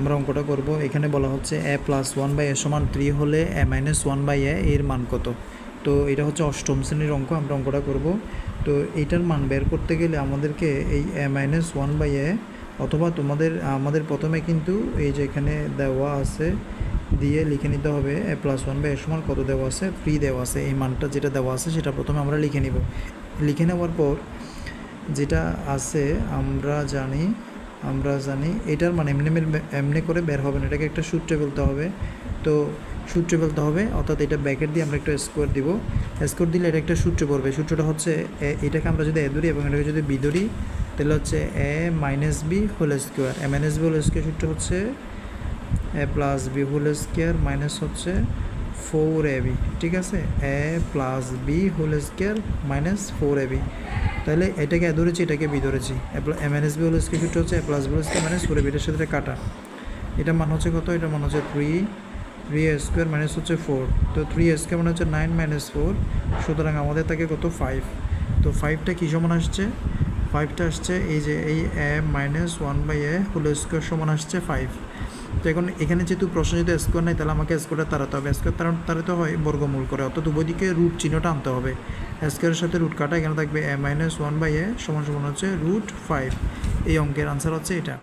আমরা অঙ্কটা করব। এখানে বলা হচ্ছে A plus one by A সমান থ্রি হলে A minus one by A এর মান কত? তো এটা হচ্ছে অষ্টম শ্রেণির অঙ্ক, আমরা অঙ্কটা করব। তো এইটার মান বের করতে গেলে আমাদেরকে এই A minus one by A অথবা তোমাদের, আমাদের প্রথমে কিন্তু এই যে এখানে দেওয়া আছে, দিয়ে লিখে নিতে হবে A plus one by A সমান কত দেওয়া আছে? ফ্রি দেওয়া আছে। এই মানটা যেটা দেওয়া আছে সেটা প্রথমে আমরা লিখে নিব। লিখে নেওয়ার পর যেটা আছে, আমরা জানি আমরা জানি এটার মানে এমনি এমনি- করে বের হবে না। এটাকে একটা সূত্রে বলতে হবে। তো সূত্রে বলতে হবে, অর্থাৎ এটা ব্যাকেট দিয়ে আমরা একটা স্কোয়ার দিব। স্কোয়ার দিলে এটা একটা সূত্রে পড়বে। সূত্রটা হচ্ছে এটাকে আমরা যদি এ ধরি এবং এটাকে যদি বি ধরি, তাহলে হচ্ছে A minus B whole square A minus B whole square সূত্র হচ্ছে A plus B whole square minus হচ্ছে ফোর এ বি ঠিক আছে? A plus B whole square minus four A B তাহলে এটাকে এ ধরেছি, এটাকে বি ধরেছি। এম এস বি হলো সূত্র হচ্ছে, এ প্লাস বি হলো মাইনাস ফোর এ সাথে কাটা। এটা মান হচ্ছে কত? এটা মান হচ্ছে three three A square minus হচ্ছে ফোর তো থ্রি এ স্কোয়ার মানে হচ্ছে নাইন মাইনাস ফোর সুতরাং আমাদের থাকে কত? ফাইভ তো ফাইভটা কী সমান আসছে? ফাইভটা আসছে, এই যে এই A minus one by A whole square সমান আসছে ফাইভ তো এখন এখানে যেহেতু প্রশ্ন যদি স্কোয়ার নাই, তাহলে আমাকে স্কোয়ারটা তাড়াতে হবে। স্কোয়ার তারা তাড়াতে হয় বর্গমূল করে, অর্থাৎ উভয় দিকে রুট চিহ্নটা আনতে হবে। স্কোয়ারের সাথে রুট কাটা, এখানে থাকবে A minus one by A সমান সমান হচ্ছে রুট ফাইভ এই অঙ্কের আনসার হচ্ছে এটা।